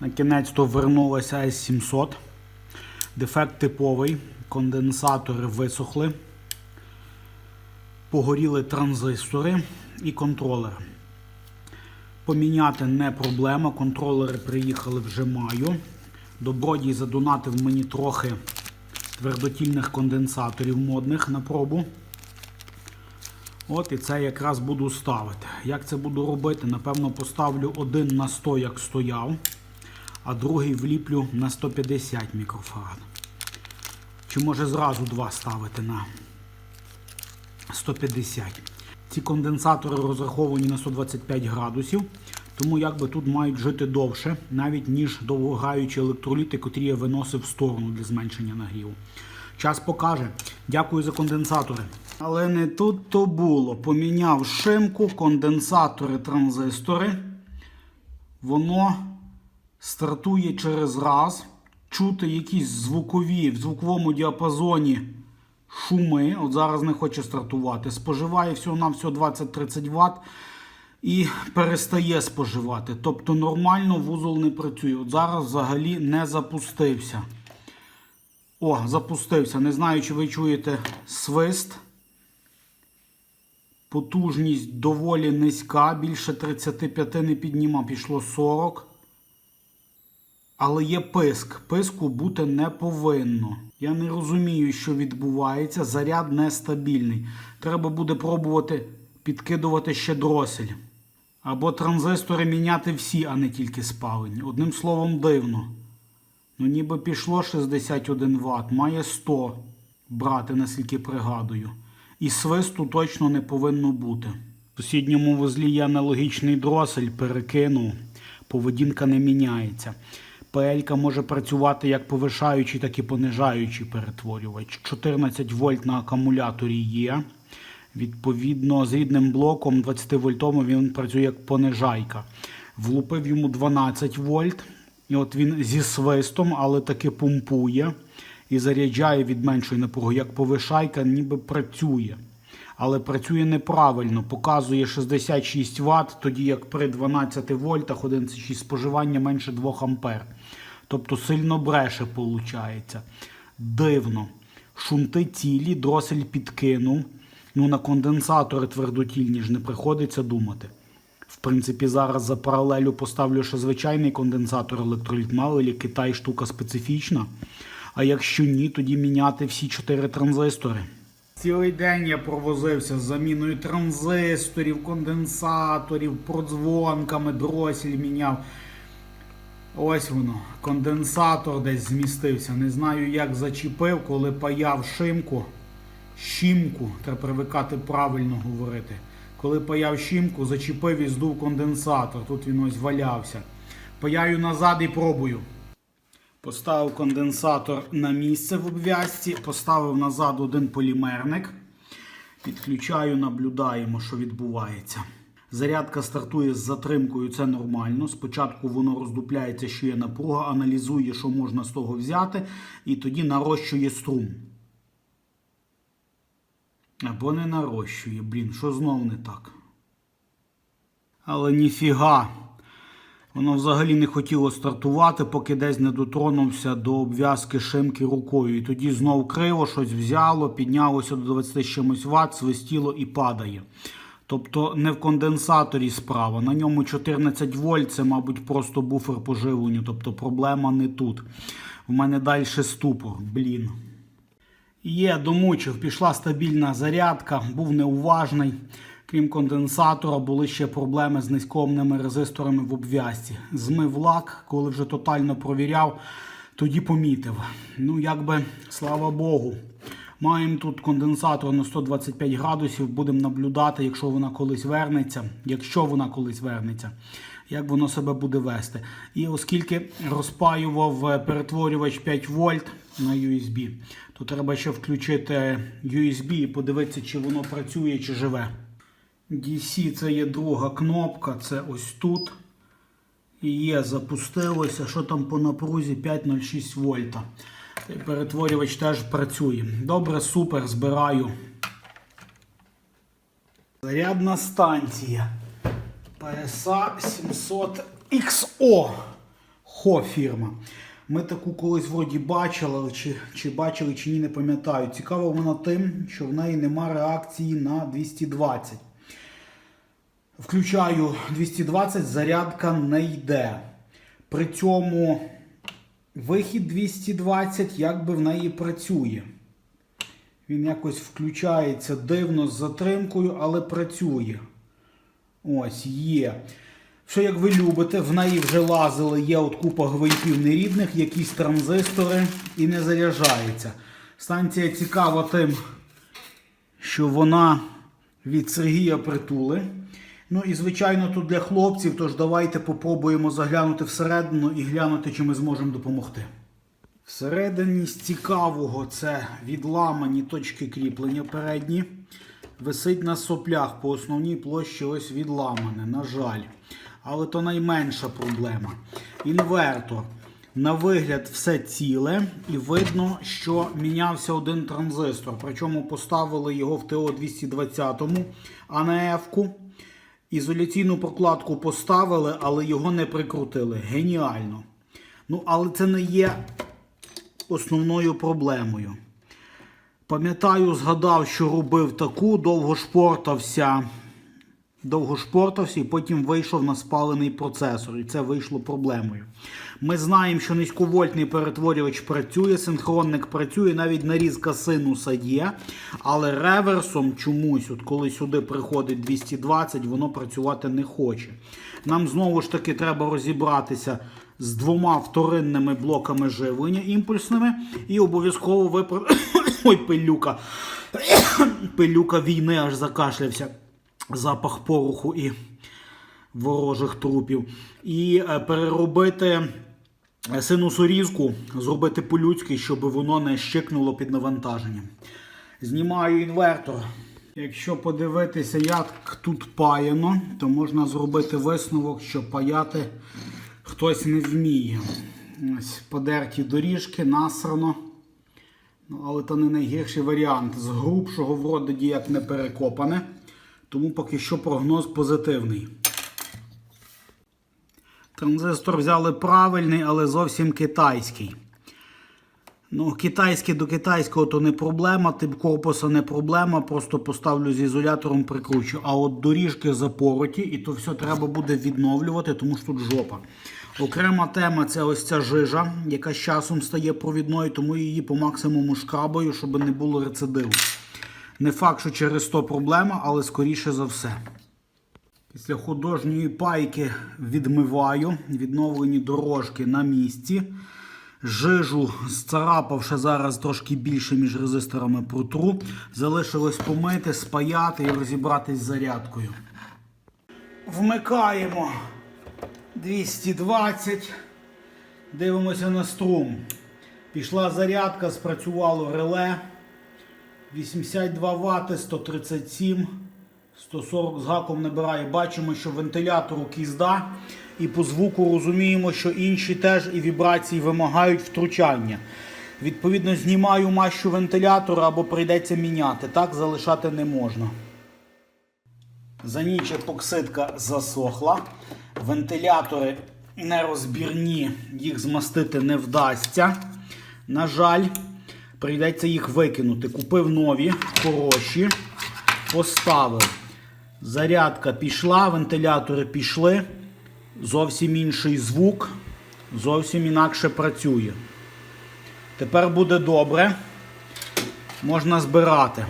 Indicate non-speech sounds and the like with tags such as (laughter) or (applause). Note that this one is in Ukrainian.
На кінець то вернулася S700. Дефект типовий. Конденсатори висохли. Погоріли транзистори і контролер. Поміняти не проблема. Контролери приїхали вже маю. Добродій задонатив мені трохи твердотільних конденсаторів модних на пробу. От і це якраз буду ставити. Як це буду робити? Напевно, поставлю один на 100, як стояв, а другий вліплю на 150 мікрофарад. Чи може зразу два ставити на 150. Ці конденсатори розраховані на 125 градусів, тому якби тут мають жити довше, навіть ніж довгограючі електроліти, котрі я виносив в сторону для зменшення нагріву. Час покаже. Дякую за конденсатори. Але не тут то було. Поміняв шимку, конденсатори, транзистори. Воно стартує через раз. Чути якісь звукові в звуковому діапазоні шуми. От зараз не хоче стартувати. Споживає всього на всього 20-30 Вт і перестає споживати. Тобто нормально вузол не працює. От зараз взагалі не запустився. О, запустився. Не знаю, чи ви чуєте свист. Потужність доволі низька, більше 35 не підніма, пішло 40. Але є писк. Писку бути не повинно. Я не розумію, що відбувається. Заряд нестабільний. Треба буде пробувати підкидувати ще дросель. Або транзистори міняти всі, а не тільки спалені. Одним словом, дивно. Ну, ніби пішло 61 Вт, має 100 брати, наскільки пригадую. І свисту точно не повинно бути. В сусідньому вузлі є аналогічний дросель, перекинув, поведінка не міняється. ПЛ може працювати як повишаючий, так і понижаючий перетворювач. 14 вольт на акумуляторі є. Відповідно, з рідним блоком 20 вольтовим він працює як понижайка. Влупив йому 12 вольт. І от він зі свистом, але таки помпує і заряджає від меншої напруги. Як повишайка, ніби працює. Але працює неправильно, показує 66 Вт, тоді як при 12 вольтах 11,6 споживання менше 2 ампер. Тобто сильно бреше виходить. Дивно. Шунти цілі, дросель підкинув. Ну, на конденсатори твердотільні ж не приходиться думати. В принципі, зараз за паралелю поставлю ще звичайний конденсатор електроліт Малелі, Китай штука специфічна. А якщо ні, тоді міняти всі чотири транзистори. Цілий день я провозився з заміною транзисторів, конденсаторів, продзвонками, дросель міняв. Ось воно, конденсатор десь змістився. Не знаю, як зачепив, коли паяв шимку. Щімку, треба привикати правильно говорити. Коли паяв щімку, зачепив і здув конденсатор. Тут він ось валявся. Паяю назад і пробую. Поставив конденсатор на місце в обв'язці, поставив назад один полімерник. Підключаю, наблюдаємо, що відбувається. Зарядка стартує з затримкою, це нормально. Спочатку воно роздупляється, що є напруга, аналізує, що можна з того взяти, і тоді нарощує струм. Або не нарощує, блін, що знов не так. Але ніфіга. Воно взагалі не хотіло стартувати, поки десь не дотронувся до обв'язки шимки рукою. І тоді знов криво щось взяло, піднялося до 20 з чимось Вт, свистіло і падає. Тобто не в конденсаторі справа. На ньому 14 вольт, це, мабуть, просто буфер по живленню. Тобто проблема не тут. В мене далі ступор, блін. Є, домучив, пішла стабільна зарядка, був неуважний. Крім конденсатора, були ще проблеми з низькоомними резисторами в обв'язці. Змив лак, коли вже тотально провіряв, тоді помітив. Ну, якби, слава Богу. Маємо тут конденсатор на 125 градусів, будемо наблюдати, якщо вона колись вернеться, якщо вона колись вернеться, як воно себе буде вести. І оскільки розпаював е, перетворювач 5 вольт на USB, то треба ще включити USB і подивитися, чи воно працює, чи живе. DC це є друга кнопка, це ось тут. І є, запустилося. Що там по напрузі 5,06 вольта. Перетворювач теж працює. Добре, супер, збираю. Зарядна станція. PSA 700XO. Хо фірма. Ми таку колись вроді бачили, чи, чи бачили, чи ні, не пам'ятаю. Цікаво вона тим, що в неї нема реакції на 220. Включаю 220, зарядка не йде. При цьому вихід 220 якби в неї працює. Він якось включається дивно з затримкою, але працює. Ось є. Що як ви любите, в неї вже лазили, є от купа гвинтів нерідних, якісь транзистори і не заряджається. Станція цікава тим, що вона від Сергія Притули. Ну і звичайно тут для хлопців, тож давайте попробуємо заглянути всередину і глянути, чи ми зможемо допомогти. Всередині з цікавого це відламані точки кріплення передні. Висить на соплях по основній площі ось відламане, на жаль. Але то найменша проблема. Інвертор. На вигляд все ціле, і видно, що мінявся один транзистор. Причому поставили його в ТО-220, а не F-ку. Ізоляційну прокладку поставили, але його не прикрутили. Геніально. Ну, але це не є основною проблемою. Пам'ятаю, згадав, що робив таку, довго шпортався, довго шпортався і потім вийшов на спалений процесор. І це вийшло проблемою. Ми знаємо, що низьковольтний перетворювач працює, синхронник працює, навіть нарізка синуса є. Але реверсом чомусь, от коли сюди приходить 220, воно працювати не хоче. Нам знову ж таки треба розібратися з двома вторинними блоками живлення імпульсними і обов'язково випр... (coughs) Ой, пилюка. (coughs) пилюка війни аж закашлявся. Запах пороху і ворожих трупів. І е, переробити е, синусорізку, зробити по-людськи, щоб воно не щикнуло під навантаженням. Знімаю інвертор. Якщо подивитися, як тут паяно, то можна зробити висновок, що паяти хтось не вміє. Ось подерті доріжки, насрано. Ну, але то не найгірший варіант. З грубшого вроді як не перекопане. Тому поки що прогноз позитивний. Транзистор взяли правильний, але зовсім китайський. Ну, китайський до китайського то не проблема, тип корпуса не проблема, просто поставлю з ізолятором, прикручу. А от доріжки запороті, і то все треба буде відновлювати, тому що тут жопа. Окрема тема це ось ця жижа, яка з часом стає провідною, тому її по максимуму шкрабаю, щоб не було рецидиву. Не факт, що через то проблема, але скоріше за все. Після художньої пайки відмиваю, відновлені дорожки на місці. Жижу зцарапавши зараз трошки більше між резисторами протру. Залишилось помити, спаяти і розібратись з зарядкою. Вмикаємо 220. Дивимося на струм. Пішла зарядка, спрацювало реле. 82 Вт, 137, 140 з гаком набирає. Бачимо, що вентилятору кізда. І по звуку розуміємо, що інші теж і вібрації вимагають втручання. Відповідно, знімаю мащу вентилятора або прийдеться міняти. Так залишати не можна. За ніч епоксидка засохла. Вентилятори нерозбірні, їх змастити не вдасться. На жаль, прийдеться їх викинути. Купив нові, хороші, поставив. Зарядка пішла, вентилятори пішли. Зовсім інший звук, зовсім інакше працює. Тепер буде добре. Можна збирати.